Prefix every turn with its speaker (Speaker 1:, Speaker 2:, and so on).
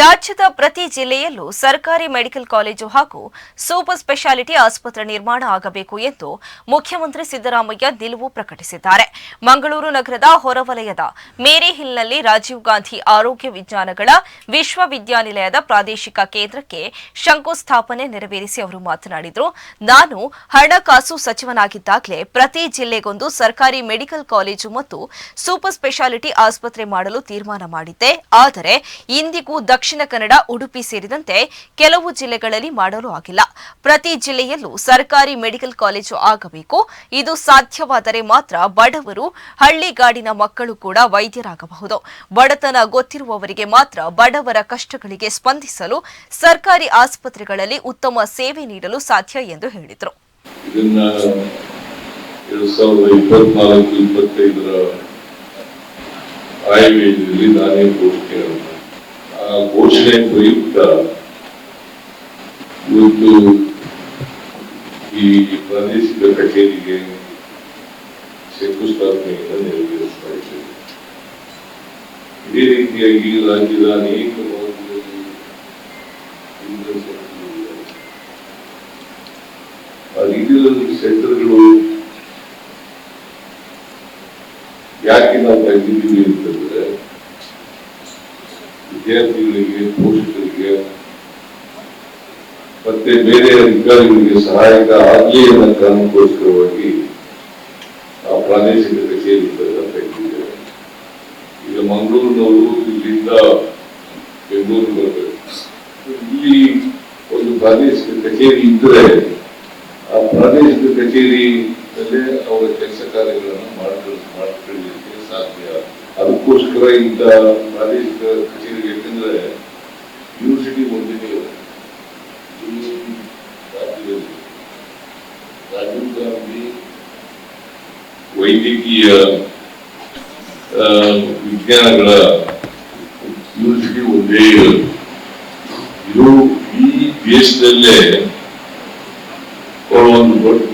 Speaker 1: ರಾಜ್ಯದ ಪ್ರತಿ ಜಿಲ್ಲೆಯಲ್ಲೂ ಸರ್ಕಾರಿ ಮೆಡಿಕಲ್ ಕಾಲೇಜು ಹಾಗೂ ಸೂಪರ್ ಸ್ಪೆಷಾಲಿಟಿ ಆಸ್ಪತ್ರೆ ನಿರ್ಮಾಣ ಆಗಬೇಕು ಎಂದು ಮುಖ್ಯಮಂತ್ರಿ ಸಿದ್ದರಾಮಯ್ಯ ನಿಲುವು ಪ್ರಕಟಿಸಿದ್ದಾರೆ. ಮಂಗಳೂರು ನಗರದ ಹೊರವಲಯದ ಮೇರಿ ಹಿಲ್ನಲ್ಲಿ ರಾಜೀವ್ ಗಾಂಧಿ ಆರೋಗ್ಯ ವಿಜ್ಞಾನಗಳ ವಿಶ್ವವಿದ್ಯಾನಿಲಯದ ಪ್ರಾದೇಶಿಕ ಕೇಂದ್ರಕ್ಕೆ ಶಂಕುಸ್ಥಾಪನೆ ನೆರವೇರಿಸಿ ಅವರು ಮಾತನಾಡಿದರು. ನಾನು ಹಣಕಾಸು ಸಚಿವನಾಗಿದ್ದಾಗಲೇ ಪ್ರತಿ ಜಿಲ್ಲೆಗೊಂದು ಸರ್ಕಾರಿ ಮೆಡಿಕಲ್ ಕಾಲೇಜು ಮತ್ತು ಸೂಪರ್ ಸ್ಪೆಷಾಲಿಟಿ ಆಸ್ಪತ್ರೆ ಮಾಡಲು ತೀರ್ಮಾನ ಮಾಡಿದ್ದೆ. ಆದರೆ ಇಂದಿಗೂ ಕನ್ನಡ, ಉಡುಪಿ ಸೇರಿದಂತೆ ಕೆಲವು ಜಿಲ್ಲೆಗಳಲ್ಲಿ ಮಾಡಲು ಆಗಿಲ್ಲ. ಪ್ರತಿ ಜಿಲ್ಲೆಯಲ್ಲೂ ಸರ್ಕಾರಿ ಮೆಡಿಕಲ್ ಕಾಲೇಜು ಆಗಬೇಕು. ಇದು ಸಾಧ್ಯವಾದರೆ ಮಾತ್ರ ಬಡವರು, ಹಳ್ಳಿಗಾಡಿನ ಮಕ್ಕಳು ಕೂಡ ವೈದ್ಯರಾಗಬಹುದು. ಬಡತನ ಗೊತ್ತಿರುವವರಿಗೆ ಮಾತ್ರ ಬಡವರ ಕಷ್ಟಗಳಿಗೆ ಸ್ಪಂದಿಸಲು ಸರ್ಕಾರಿ ಆಸ್ಪತ್ರೆಗಳಲ್ಲಿ ಉತ್ತಮ ಸೇವೆ ನೀಡಲು ಸಾಧ್ಯ ಎಂದು ಹೇಳಿದರು.
Speaker 2: ಎರಡ್ ನಾನೇ ಕೋರಿಕೆ ಘೋಷಣೆ ಪ್ರಯುಕ್ತ ಇವತ್ತು ಈ ಪ್ರಾದೇಶಿಕ ಕಚೇರಿಗೆ ಶಂಕುಸ್ಥಾಪನೆಯನ್ನು ನೆರವೇರಿಸ್ತಾ ಇದ್ದೇವೆ ಇದೇ ರೀತಿಯಾಗಿ ರಾಜ್ಯದ ಅನೇಕ ಭಾಗಗಳಲ್ಲಿ ಸೆಂಟರ್ಗಳು ಯಾಕೆ ನಾವು ತೆಗೆದಿದ್ದೀವಿ ಅಂತಂದ್ರೆ ವಿದ್ಯಾರ್ಥಿಗಳಿಗೆ ಪೋಷಕರಿಗೆ ಮತ್ತೆ ಬೇರೆ ಅಧಿಕಾರಿಗಳಿಗೆ ಸಹಾಯಕ ಆಗಲಿ ಅನ್ನೋ ಕಾರಣಕ್ಕೋಸ್ಕರವಾಗಿ ಆ ಪ್ರಾದೇಶಿಕ ಕಚೇರಿಗಳನ್ನ ತೆಗೆದಿದ್ದೇವೆ ಈಗ ಮಂಗಳೂರಿನವರು ಇಲ್ಲಿಂದ ಬೆಂಗಳೂರು ಬರಬೇಕು ಇಲ್ಲಿ ಒಂದು ಪ್ರಾದೇಶಿಕ ಕಚೇರಿ ಇದ್ರೆ ಆ ಪ್ರಾದೇಶಿಕ ಕಚೇರಿಯಲ್ಲೇ ಅವರ ಕೆಲಸ ಕಾರ್ಯಗಳನ್ನು ಮಾಡ್ಕೊಳ್ಳ ಮಾಡ್ಕೊಳ್ಳಲಿಕ್ಕೆ ಸಾಧ್ಯ ಅದಕ್ಕೋಸ್ಕರ ಇಂಥ ಪ್ರಾದೇಶಿಕ ವೈದ್ಯಕೀಯ ವಿಜ್ಞಾನಗಳ ಯೂನಿವರ್ಸಿಟಿ ಒಂದೇ ಇರೋದು. ಇದು ಈ ದೇಶದಲ್ಲೇ ಒಂದು ದೊಡ್ಡ